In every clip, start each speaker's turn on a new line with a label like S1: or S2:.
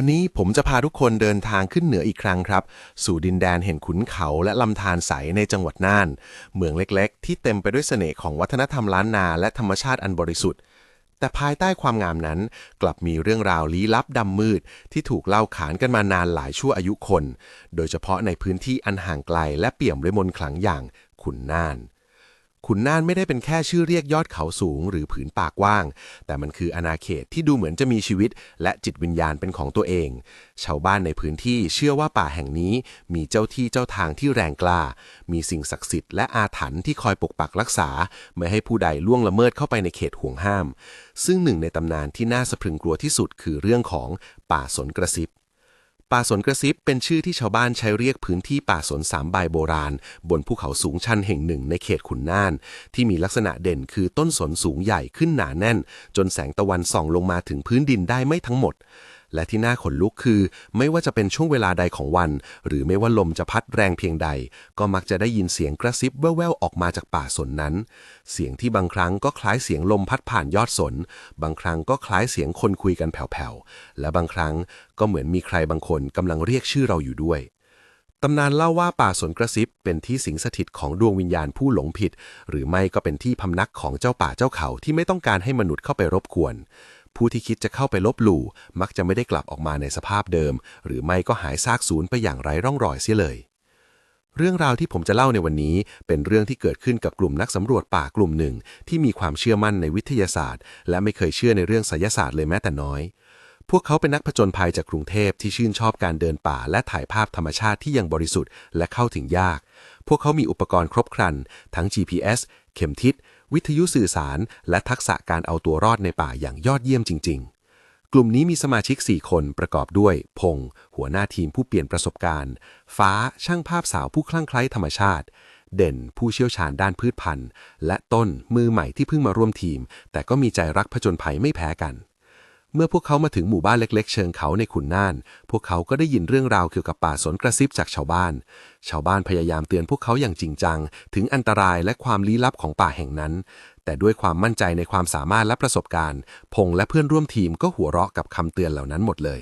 S1: วันนี้ผมจะพาทุกคนเดินทางขึ้นเหนืออีกครั้งครับ สู่ดินแดนเห็นขุนเขาและลำธารใสในจังหวัดน่าน เมืองเล็กๆ ที่เต็มไปด้วยเสน่ห์ของวัฒนธรรมล้านนาและธรรมชาติอันบริสุทธิ์ แต่ภายใต้ความงามนั้น กลับมีเรื่องราวลี้ลับดำมืด ที่ถูกเล่าขานกันมานานหลายชั่วอายุคน โดยเฉพาะในพื้นที่อันห่างไกลและเปี่ยมด้วยมนต์ขลังอย่างขุนน่าน ขุนน่านไม่ได้เป็นแค่ชื่อเรียกยอดเขาสูง หรือผืนป่ากว้าง แต่มันคืออาณาเขตที่ดูเหมือนจะมีชีวิต และจิตวิญญาณเป็นของตัวเอง ชาวบ้านในพื้นที่เชื่อว่าป่าแห่งนี้ มีเจ้าที่เจ้าทางที่แรงกล้า มีสิ่งศักดิ์สิทธิ์และอาถรรพ์ที่คอยปกปักรักษา ไม่ให้ผู้ใดล่วงละเมิดเข้าไปในเขตห่วงห้าม ซึ่งหนึ่งในตำนานที่น่าสะพรึงกลัวที่สุดคือเรื่องของป่าสนกระซิบ ป่าสนกระซิบเป็นชื่อที่ชาวบ้านใช้เรียกพื้นที่ป่าสนสามใบโบราณ บนภูเขาสูงชันแห่งหนึ่งในเขตขุนน่าน ที่มีลักษณะเด่นคือต้นสนสูงใหญ่ขึ้นหนาแน่น จนแสงตะวันส่องลงมาถึงพื้นดินได้ไม่ทั้งหมด และที่น่าขนลุกคือ ไม่ว่าจะเป็นช่วงเวลาใดของวัน หรือไม่ว่าลมจะพัดแรงเพียงใด ก็มักจะได้ยินเสียงกระซิบแว่วๆออกมาจากป่าสนนั้น เสียงที่บางครั้งก็คล้ายเสียงลมพัดผ่านยอดสน บางครั้งก็คล้ายเสียงคนคุยกันแผ่วๆ และบางครั้งก็เหมือนมีใครบางคนกำลังเรียกชื่อเราอยู่ด้วยตำนานเล่าว่าป่าสนกระซิบเป็นที่สิงสถิตของดวงวิญญาณผู้หลงผิด หรือไม่ก็เป็นที่พำนักของเจ้าป่าเจ้าเขาที่ไม่ต้องการให้มนุษย์เข้าไปรบกวน ผู้ที่คิดจะเข้าไปลบหลู่มักจะไม่ได้กลับออกมาในสภาพเดิม หรือไม่ก็หายซากสูญไปอย่างไร้ร่องรอยเสียเลย เรื่องราวที่ผมจะเล่าในวันนี้ เป็นเรื่องที่เกิดขึ้นกับกลุ่มนักสำรวจป่ากลุ่มหนึ่ง ที่มีความเชื่อมั่นในวิทยาศาสตร์ และไม่เคยเชื่อในเรื่องไสยศาสตร์เลยแม้แต่น้อยพวกเขาเป็นนักผจญภัยจากกรุงเทพที่ชื่นชอบการเดินป่าและถ่ายภาพธรรมชาติที่ยังบริสุทธิ์และเข้าถึงยาก พวกเขามีอุปกรณ์ครบครัน ทั้ง GPS เข็มทิศ วิทยุสื่อสาร และทักษะการเอาตัวรอดในป่าอย่างยอดเยี่ยมจริง ๆกลุ่มนี้มีสมาชิก 4 คนประกอบด้วย พงษ์หัวหน้าทีมผู้เปลี่ยนประสบการณ์ ฟ้าช่างภาพสาวผู้คลั่งไคล้ธรรมชาติ เด่นผู้เชี่ยวชาญด้านพืชพันธุ์ และต้นมือใหม่ที่เพิ่งมาร่วมทีม แต่ก็มีใจรักผจญภัยไม่แพ้กัน เมื่อพวกเขามาถึงหมู่บ้านเล็ก ๆ เชิงเขาในขุนน่าน พวกเขาก็ได้ยินเรื่องราวเกี่ยวกับป่าสนกระซิบจากชาวบ้าน ชาวบ้านพยายามเตือนพวกเขาอย่างจริงจัง ถึงอันตรายและความลี้ลับของป่าแห่งนั้น แต่ด้วยความมั่นใจในความสามารถและประสบการณ์ พงและเพื่อนร่วมทีมก็หัวเราะกับคำเตือนเหล่านั้นหมดเลย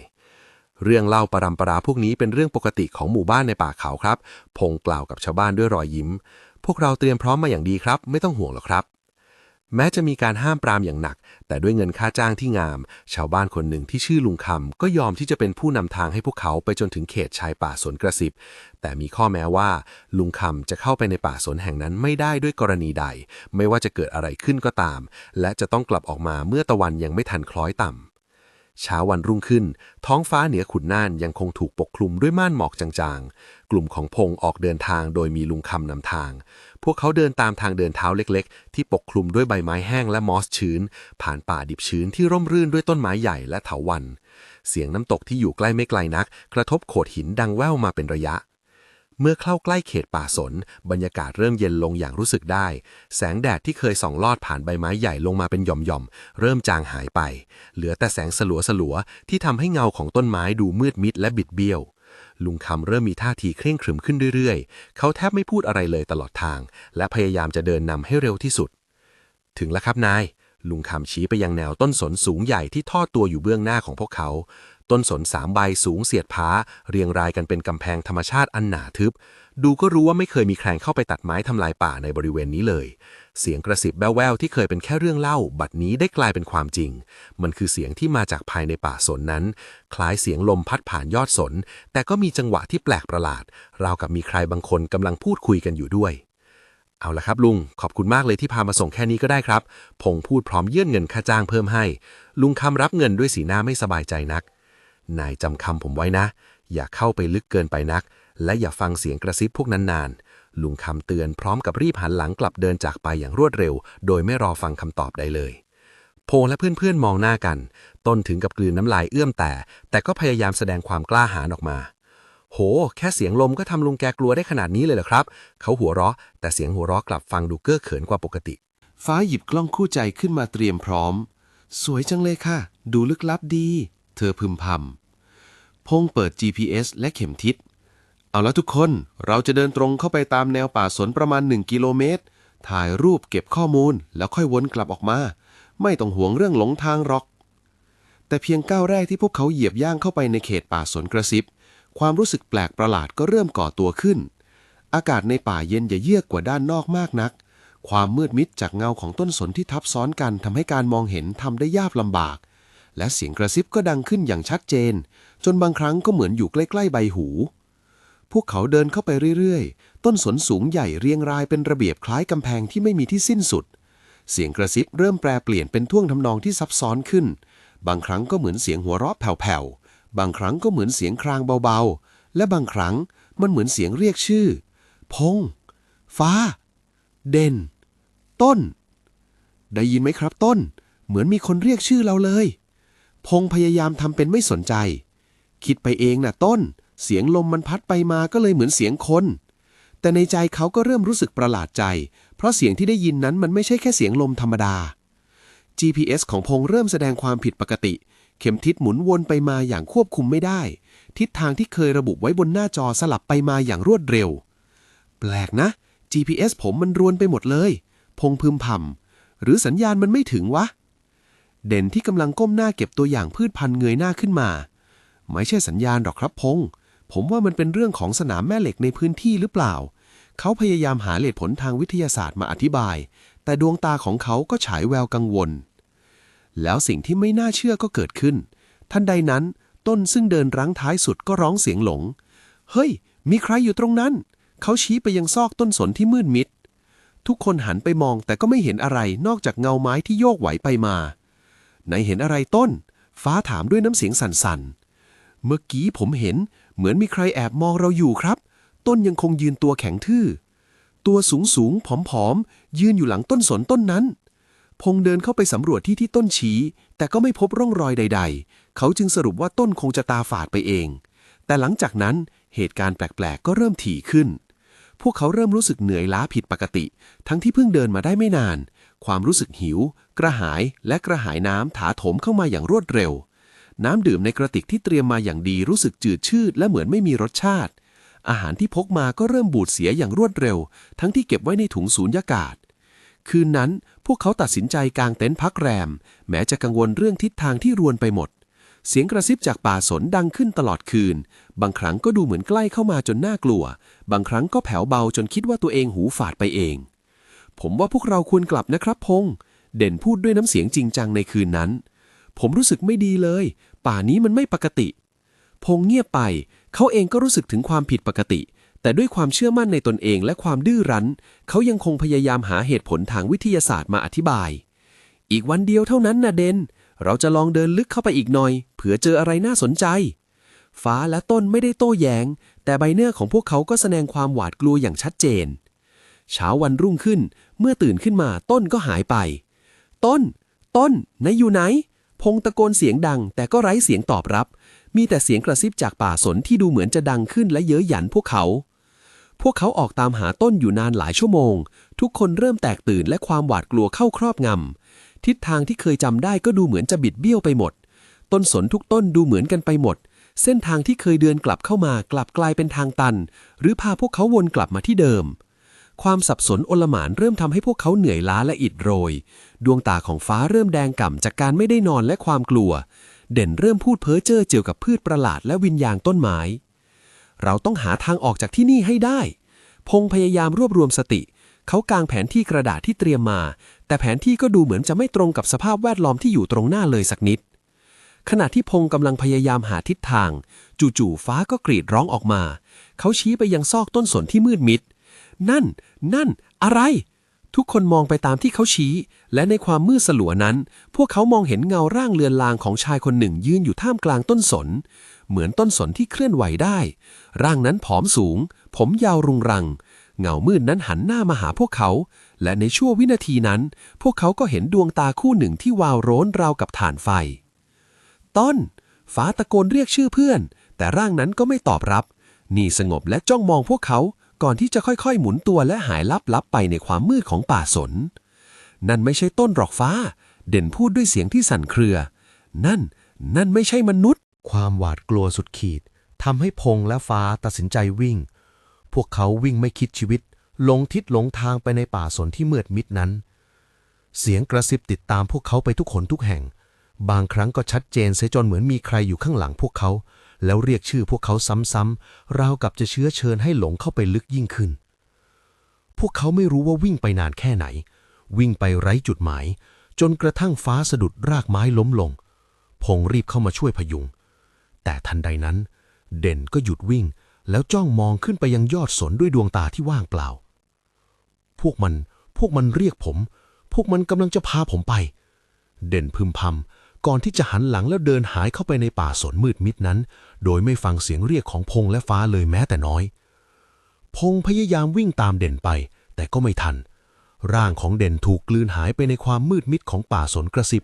S1: เรื่องเล่าปรำปราพวกนี้เป็นเรื่องปกติของหมู่บ้านในป่าเขาครับ พงกล่าวกับชาวบ้านด้วยรอยยิ้ม พวกเราเตรียมพร้อมมาอย่างดีครับ ไม่ต้องห่วงหรอกครับ แม้จะมีการห้ามปรามอย่างหนัก แต่ด้วยเงินค่าจ้างที่งาม ชาวบ้านคนหนึ่งที่ชื่อลุงคำก็ยอมที่จะเป็นผู้นำทางให้พวกเขาไปจนถึงเขตชายป่าสนกระสิบ แต่มีข้อแม้ว่า ลุงคำจะเข้าไปในป่าสนแห่งนั้นไม่ได้ด้วยกรณีใด ไม่ว่าจะเกิดอะไรขึ้นก็ตาม และจะต้องกลับออกมาเมื่อตะวันยังไม่ทันคล้อยต่ำ เช้าวันรุ่งขึ้น ท้องฟ้าเหนือขุนน่านยังคงถูกปกคลุมด้วยม่านหมอกจางๆ กลุ่มของพงออกเดินทางโดยมีลุงคำนำทาง พวกเขาเดินตามทางเดินเท้าเล็กๆ ที่ปกคลุมด้วยใบไม้แห้งและมอสชื้น ผ่านป่าดิบชื้นที่ร่มรื่นด้วยต้นไม้ใหญ่และเถาวัลย์เสียงน้ำตกที่อยู่ใกล้ไม่ไกลนัก กระทบโขดหินดังแว่วมาเป็นระยะ เมื่อเข้าใกล้เขตป่าสน บรรยากาศเริ่มเย็นลงอย่างรู้สึกได้ แสงแดดที่เคยส่องลอดผ่านใบไม้ใหญ่ลงมาเป็นหย่อมๆ เริ่มจางหายไป เหลือแต่แสงสลัวๆ ที่ทำให้เงาของต้นไม้ดูมืดมิดและบิดเบี้ยว ลุงคำเริ่มมีท่าทีเคร่งขรึมขึ้นเรื่อยๆ เขาแทบไม่พูดอะไรเลยตลอดทาง และพยายามจะเดินนำให้เร็วที่สุด ถึงแล้วครับนาย ลุงคำชี้ไปยังแนวต้นสนสูงใหญ่ที่ทอดตัวอยู่เบื้องหน้าของพวกเขา ต้นสนสามใบสูงเสียดพ้าเรียงรายกันเป็นกำแพงธรรมชาติอันหนาทึบ ดูก็รู้ว่าไม่เคยมีใครเข้าไปตัดไม้ทำลายป่าในบริเวณนี้เลย เสียงกระสิบแววๆที่เคยเป็นแค่เรื่องเล่า บัดนี้ได้กลายเป็นความจริง มันคือเสียงที่มาจากภายในป่าสนนั้น คล้ายเสียงลมพัดผ่านยอดสน แต่ก็มีจังหวะที่แปลกประหลาด ราวกับมีใครบางคนกำลังพูดคุยกันอยู่ด้วยเอาละครับลุง ขอบคุณมากเลยที่พามาส่งแค่นี้ก็ได้ครับ พงพูดพร้อมเยื่นเงินค่าจ้างเพิ่มให้ ลุงคำรับเงินด้วยสีหน้าไม่สบายใจนัก นายจำคำผมไว้นะ อย่าเข้าไปลึกเกินไปนัก และอย่าฟังเสียงกระซิบพวกนั้นนาน ลุงคำเตือนพร้อมกับรีบหันหลังกลับเดินจากไปอย่างรวดเร็ว โดยไม่รอฟังคำตอบใดเลย โพและเพื่อนๆมองหน้ากัน ต้นถึงกับกลืนน้ำลายเอื้อมแต่ แต่ก็พยายามแสดงความกล้าหาญออกมา โห แค่เสียงลมก็ทำลุงแกกลัวได้ขนาดนี้เลยเหรอครับ เขาหัวเราะ แต่เสียงหัวเราะกลับฟังดูเก้อเขินกว่าปกติ
S2: ฟ้าหยิบกล้องคู่ใจขึ้นมาเตรียมพร้อม สวยจังเลยค่ะ ดูลึกลับดี เธอพึมพำพงเปิด GPS และเข็มทิศ เอาละทุกคน เราจะเดินตรงเข้าไปตามแนวป่าสนประมาณ 1 กิโลเมตร ถ่ายรูปเก็บข้อมูลแล้วค่อยวนกลับออกมา ไม่ต้องห่วงเรื่องหลงทางหรอก
S1: แต่เพียงก้าวแรกที่พวกเขาเหยียบย่างเข้าไปในเขตป่าสนกระซิบ ความรู้สึกแปลกประหลาดก็เริ่มก่อตัวขึ้น อากาศในป่าเย็นอย่าเยือกกว่าด้านนอกมากนักความมืดมิดจากเงาของต้นสนที่ทับซ้อนกันทำให้การมองเห็นทำได้ยากลำบาก และเสียงกระซิบก็ดังขึ้นอย่างชัดเจน จนบางครั้งก็เหมือนอยู่ใกล้ ๆ ใบหู พวกเขาเดินเข้าไปเรื่อย ๆ ต้นสนสูงใหญ่เรียงรายเป็นระเบียบคล้ายกำแพงที่ไม่มีที่สิ้นสุด เสียงกระซิบเริ่มแปรเปลี่ยนเป็นท่วงทำนองที่ซับซ้อนขึ้น บางครั้งก็เหมือนเสียงหัวเราะแผ่วๆ บางครั้งก็เหมือนเสียงครางเบาๆ และบางครั้งมันเหมือนเสียงเรียกชื่อ พง ฟ้า เด่น ต้น ได้ยินไหมครับต้น เหมือนมีคนเรียกชื่อเราเลย พงพยายามทำเป็นไม่สนใจ คิดไปเองนะต้น เสียงลมมันพัดไปมาก็เลยเหมือนเสียงคน แต่ในใจเขาก็เริ่มรู้สึกประหลาดใจ เพราะเสียงที่ได้ยินนั้นมันไม่ใช่แค่เสียงลมธรรมดา GPS ของพงเริ่มแสดงความผิดปกติ เข็มทิศหมุนวนไปมาอย่างควบคุมไม่ได้ ทิศทางที่เคยระบุไว้บนหน้าจอสลับไปมาอย่างรวดเร็ว แปลกนะ GPS ผมมันรวนไปหมดเลย พงพึมพำหรือสัญญาณมันไม่ถึงวะ เด่นที่กำลังก้มหน้าเก็บตัวอย่างพืชพันธุ์เงยหน้าขึ้นมา ไม่ใช่สัญญาณหรอกครับพงผมว่ามันเป็นเรื่องของสนามแม่เหล็กในพื้นที่หรือเปล่า เขาพยายามหาเหตุผลทางวิทยาศาสตร์มาอธิบาย แต่ดวงตาของเขาก็ฉายแววกังวล แล้วสิ่งที่ไม่น่าเชื่อก็เกิดขึ้น ทันใดนั้น ต้นซึ่งเดินรั้งท้ายสุดก็ร้องเสียงหลง เฮ้ย มีใครอยู่ตรงนั้น เขาชี้ไปยังซอกต้นสนที่มืดมิด ทุกคนหันไปมองแต่ก็ไม่เห็นอะไรนอกจากเงาไม้ที่โยกไหวไปมา ไหนเห็นอะไรต้น ฟ้าถามด้วยน้ำเสียงสั่นๆ เมื่อกี้ผมเห็นเหมือนมีใครแอบมองเราอยู่ครับ ต้นยังคงยืนตัวแข็งทื่อ ตัวสูงสูงผอมๆ ยืนอยู่หลังต้นสนต้นนั้น พงเดินเข้าไปสำรวจที่ที่ต้นชี้ แต่ก็ไม่พบร่องรอยใด ๆ เขาจึงสรุปว่าต้นคงจะตาฝาดไปเอง แต่หลังจากนั้นเหตุการณ์แปลกๆ ก็เริ่มถี่ขึ้น พวกเขาเริ่มรู้สึกเหนื่อยล้าผิดปกติ ทั้งที่เพิ่งเดินมาได้ไม่นาน ความรู้สึกหิว กระหายและกระหายน้ำถาโถมเข้ามาอย่างรวดเร็ว น้ำดื่มในกระติกที่เตรียมมาอย่างดีรู้สึกจืดชืดและเหมือนไม่มีรสชาติ อาหารที่พกมาก็เริ่มบูดเสียอย่างรวดเร็ว ทั้งที่เก็บไว้ในถุงสูญญากาศ คืนนั้นพวกเขาตัดสินใจกางเต็นท์พักแรม แม้จะกังวลเรื่องทิศทางที่รวนไปหมด เสียงกระซิบจากป่าสนดังขึ้นตลอดคืน บางครั้งก็ดูเหมือนใกล้เข้ามาจนน่ากลัว บางครั้งก็แผ่วเบาจนคิดว่าตัวเองหูฝาดไปเอง ผมว่าพวกเราควรกลับนะครับพงษ์เด่นพูดด้วยน้ำเสียงจริงจังในคืนนั้น ผมรู้สึกไม่ดีเลย ป่านี้มันไม่ปกติ พงเงียบไป เขาเองก็รู้สึกถึงความผิดปกติ แต่ด้วยความเชื่อมั่นในตนเองและความดื้อรั้น เขายังคงพยายามหาเหตุผลทางวิทยาศาสตร์มาอธิบาย อีกวันเดียวเท่านั้นนะเดน เราจะลองเดินลึกเข้าไปอีกหน่อย เผื่อเจออะไรน่าสนใจ ฟ้าและต้นไม่ได้โต้แยง้ง แต่ใบหน้าของพวกเขาก็แสดงความหวาดกลัวอย่างชัดเจน เช้าวันรุ่งขึ้น เมื่อตื่นขึ้นมาต้นก็หายไป ต้น ต้นนายอยู่ไหน พงตะโกนเสียงดัง แต่ก็ไร้เสียงตอบรับ มีแต่เสียงกระซิบจากป่าสนที่ดูเหมือนจะดังขึ้นและเย้ยหยันพวกเขา พวกเขาออกตามหาต้นอยู่นานหลายชั่วโมง ทุกคนเริ่มแตกตื่นและความหวาดกลัวเข้าครอบงำทิศทางที่เคยจำได้ก็ดูเหมือนจะบิดเบี้ยวไปหมด ต้นสนทุกต้นดูเหมือนกันไปหมดเส้นทางที่เคยเดินกลับเข้ามากลับกลายเป็นทางตัน หรือพาพวกเขาวนกลับมาที่เดิม ความสับสนโอลหมานเริ่มทำให้พวกเขาเหนื่อยล้าและอิดโรย ดวงตาของฟ้าเริ่มแดงก่ำจากการไม่ได้นอนและความกลัว เด่นเริ่มพูดเพ้อเจ้อเกี่ยวกับพืชประหลาดและวิญญาณต้นไม้ เราต้องหาทางออกจากที่นี่ให้ได้ พงพยายามรวบรวมสติ เขากางแผนที่กระดาษที่เตรียมมา แต่แผนที่ก็ดูเหมือนจะไม่ตรงกับสภาพแวดล้อมที่อยู่ตรงหน้าเลยสักนิด ขณะที่พงกำลังพยายามหาทิศทาง จู่ๆฟ้าก็กรีดร้องออกมา เขาชี้ไปยังซอกต้นสนที่มืดมิด นั่น นั่น อะไร ทุกคนมองไปตามที่เขาชี้ และในความมืดสลัวนั้น พวกเขามองเห็นเงาร่างเลือนลางของชายคนหนึ่งยืนอยู่ท่ามกลางต้นสน เหมือนต้นสนที่เคลื่อนไหวได้ ร่างนั้นผอมสูง ผมยาวรุงรัง เงามืดนั้นหันหน้ามาหาพวกเขา และในชั่ววินาทีนั้น พวกเขาก็เห็นดวงตาคู่หนึ่งที่วาวโร้นราวกับถ่านไฟ ต้น ฟ้าตะโกนเรียกชื่อเพื่อน แต่ร่างนั้นก็ไม่ตอบรับ นี่สงบและจ้องมองพวกเขา ก่อนที่จะค่อยๆ หมุนตัวและหายลับลับไปในความมืดของป่าสน นั่นไม่ใช่ต้นหรอกฟ้า เด่นพูดด้วยเสียงที่สั่นเครือ นั่น นั่นไม่ใช่มนุษย์
S3: ความหวาดกลัวสุดขีดทำให้พงและฟ้าตัดสินใจวิ่ง พวกเขาวิ่งไม่คิดชีวิตหลงทิศหลงทางไปในป่าสนที่มืดมิดนั้น เสียงกระซิบติดตามพวกเขาไปทุกขนทุกแห่ง บางครั้งก็ชัดเจนเสียจนเหมือนมีใครอยู่ข้างหลังพวกเขา แล้วเรียกชื่อพวกเขาซ้ำๆราวกับจะเชื้อเชิญให้หลงเข้าไปลึกยิ่งขึ้น พวกเขาไม่รู้ว่าวิ่งไปนานแค่ไหน วิ่งไปไร้จุดหมาย จนกระทั่งฟ้าสะดุดรากไม้ล้มลง พงรีบเข้ามาช่วยพยุง แต่ทันใดนั้น เด่นก็หยุดวิ่ง แล้วจ้องมองขึ้นไปยังยอดสนด้วยดวงตาที่ว่างเปล่า พวกมัน พวกมันเรียกผม พวกมันกำลังจะพาผมไป เด่นพึมพำ ก่อนที่จะหันหลังแล้วเดินหายเข้าไปในป่าสนมืดมิดนั้น โดยไม่ฟังเสียงเรียกของพงและฟ้าเลยแม้แต่น้อย พงพยายามวิ่งตามเด่นไป แต่ก็ไม่ทัน ร่างของเด่นถูกกลืนหายไปในความมืดมิดของป่าสนกระสิบ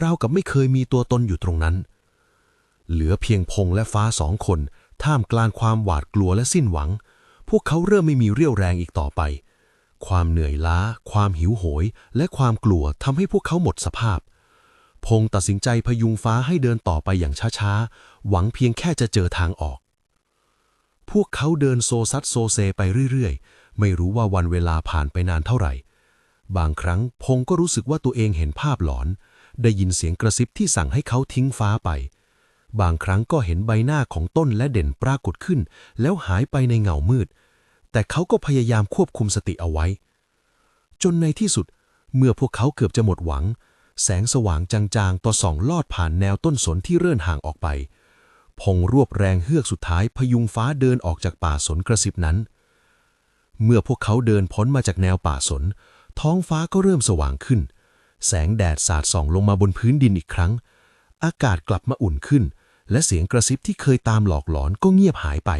S3: ราวกับไม่เคยมีตัวตนอยู่ตรงนั้น เหลือเพียงพงและฟ้าสองคน ท่ามกลางความหวาดกลัวและสิ้นหวัง พวกเขาเริ่มไม่มีเรี่ยวแรงอีกต่อไป ความเหนื่อยล้า ความหิวโหย และความกลัวทำให้พวกเขาหมดสภาพ พงตัดสินใจพยุงฟ้าให้เดินต่อไปอย่างช้าๆ หวังเพียงแค่จะเจอทางออก พวกเขาเดินโซซัดโซเซไปเรื่อยๆ ไม่รู้ว่าวันเวลาผ่านไปนานเท่าไหร่ บางครั้งพงก็รู้สึกว่าตัวเองเห็นภาพหลอน ได้ยินเสียงกระซิบที่สั่งให้เขาทิ้งฟ้าไป บางครั้งก็เห็นใบหน้าของต้นและเด่นปรากฏขึ้น แล้วหายไปในเงามืด แต่เขาก็พยายามควบคุมสติเอาไว้ จนในที่สุด เมื่อพวกเขาเกือบจะหมดหวัง แสงสว่างจางๆ ต่อส่องลอดผ่านแนวต้นสนที่เรื่อนห่างออกไป พงรวบแรงเฮือกสุดท้ายพยุงฟ้าเดินออกจากป่าสนกระสิบนั้น เมื่อพวกเขาเดินพ้นมาจากแนวป่าสน ท้องฟ้าก็เริ่มสว่างขึ้น แสงแดดสาดส่องลงมาบนพื้นดินอีกครั้ง อากาศกลับมาอุ่นขึ้น และเสียงกระซิบที่เคยตามหลอกหลอนก็เงียบหายไป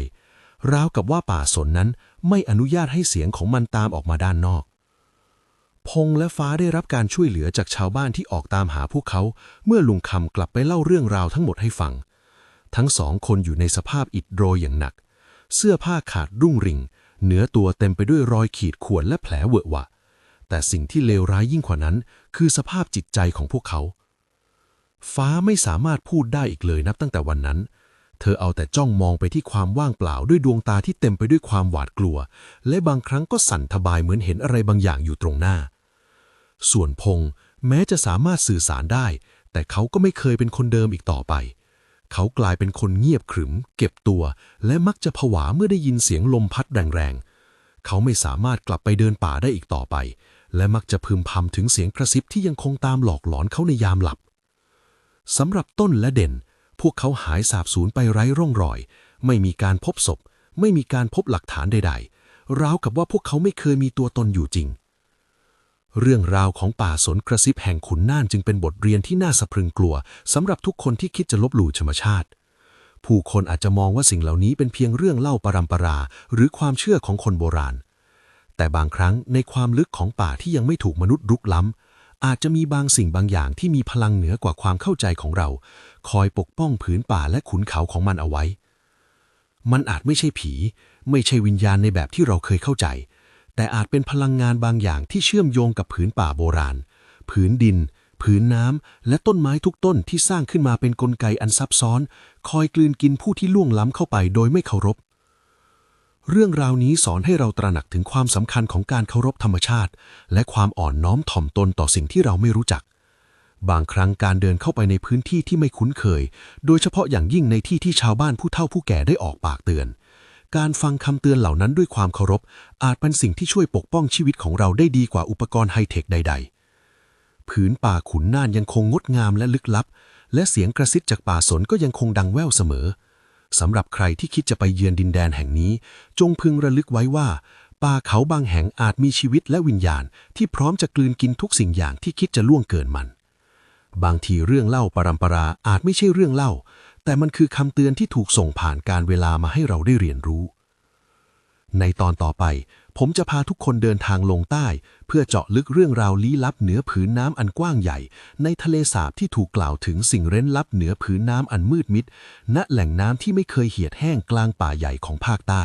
S3: ราวกับว่าป่าสนนั้นไม่อนุญาตให้เสียงของมันตามออกมาด้านนอก พงและฟ้าได้รับการช่วยเหลือจากชาวบ้านที่ออกตามหาพวกเขา เมื่อลุงคำกลับไปเล่าเรื่องราวทั้งหมดให้ฟัง ทั้งสองคนอยู่ในสภาพอิดโรยอย่างหนัก เสื้อผ้าขาดรุ่งริ่ง เนื้อตัวเต็มไปด้วยรอยขีดข่วนและแผลเวอะหวะ แต่สิ่งที่เลวร้ายยิ่งกว่านั้น คือสภาพจิตใจของพวกเขา ฟ้าไม่สามารถพูดได้อีกเลยนับตั้งแต่วันนั้นเธอเอาแต่จ้องมองไปที่ความว่างเปล่าด้วยดวงตาที่เต็มไปด้วยความหวาดกลัว และบางครั้งก็สั่นทบายเหมือนเห็นอะไรบางอย่างอยู่ตรงหน้า ส่วนพงษ์แม้จะสามารถสื่อสารได้ แต่เขาก็ไม่เคยเป็นคนเดิมอีกต่อไป เขากลายเป็นคนเงียบขรึม เก็บตัว และมักจะผวาเมื่อได้ยินเสียงลมพัดแรงๆ เขาไม่สามารถกลับไปเดินป่าได้อีกต่อไป และมักจะพึมพำถึงเสียงกระซิบที่ยังคงตามหลอกหลอนเขาในยามหลับสำหรับต้นและเด่น พวกเขาหายสาบสูญไปไร้ร่องรอย ไม่มีการพบศพ ไม่มีการพบหลักฐานใดๆราวกับว่าพวกเขาไม่เคยมีตัวตนอยู่จริง เรื่องราวของป่าสนกระซิบแห่งขุนน่านจึงเป็นบทเรียนที่น่าสะพรึงกลัวสำหรับทุกคนที่คิดจะลบหลู่ธรรมชาติ ผู้คนอาจจะมองว่าสิ่งเหล่านี้เป็นเพียงเรื่องเล่าปรำปรา หรือความเชื่อของคนโบราณ แต่บางครั้งในความลึกของป่าที่ยังไม่ถูกมนุษย์รุกล้ำ อาจจะมีบางสิ่งบางอย่างที่มีพลังเหนือกว่าความเข้าใจของเรา คอยปกป้องผืนป่าและขุนเขาของมันเอาไว้ มันอาจไม่ใช่ผี ไม่ใช่วิญญาณในแบบที่เราเคยเข้าใจ แต่อาจเป็นพลังงานบางอย่างที่เชื่อมโยงกับผืนป่าโบราณ ผืนดิน ผืนน้ำ และต้นไม้ทุกต้นที่สร้างขึ้นมาเป็นนกลไกอันซับซ้อน คอยกลืนกินผู้ที่ล่วงล้ำเข้าไปโดยไม่เคารพ เรื่องราวนี้สอนให้เราตระหนักถึงความสำคัญของการเคารพธรรมชาติ และความอ่อนน้อมถ่อมตนต่อสิ่งที่เราไม่รู้จัก บางครั้งการเดินเข้าไปในพื้นที่ที่ไม่คุ้นเคย โดยเฉพาะอย่างยิ่งในที่ที่ชาวบ้านผู้เฒ่าผู้แก่ได้ออกปากเตือน การฟังคำเตือนเหล่านั้นด้วยความเคารพ อาจเป็นสิ่งที่ช่วยปกป้องชีวิตของเราได้ดีกว่าอุปกรณ์ไฮเทคใด ๆ ผืนป่าขุนน่านยังคงงดงามและลึกลับ และเสียงกระซิบจากป่าสนก็ยังคงดังแว่วเสมอสำหรับใครที่คิดจะไปเยือนดินแดนแห่งนี้ จงพึงระลึกไว้ว่า ป่าเขาบางแห่งอาจมีชีวิตและวิญญาณ ที่พร้อมจะกลืนกินทุกสิ่งอย่างที่คิดจะล่วงเกินมัน บางทีเรื่องเล่าปรำปราอาจไม่ใช่เรื่องเล่า แต่มันคือคำเตือนที่ถูกส่งผ่านการเวลามาให้เราได้เรียนรู้ ในตอนต่อไป ผมจะพาทุกคนเดินทางลงใต้ เพื่อเจาะลึกเรื่องราวลี้ลับเหนือผืนน้ำอันกว้างใหญ่ ในทะเลสาบที่ถูกกล่าวถึงสิ่งเร้นลับเหนือผืนน้ำอันมืดมิด ณแหล่งน้ำที่ไม่เคยเหียดแห้งกลางป่าใหญ่ของภาคใต้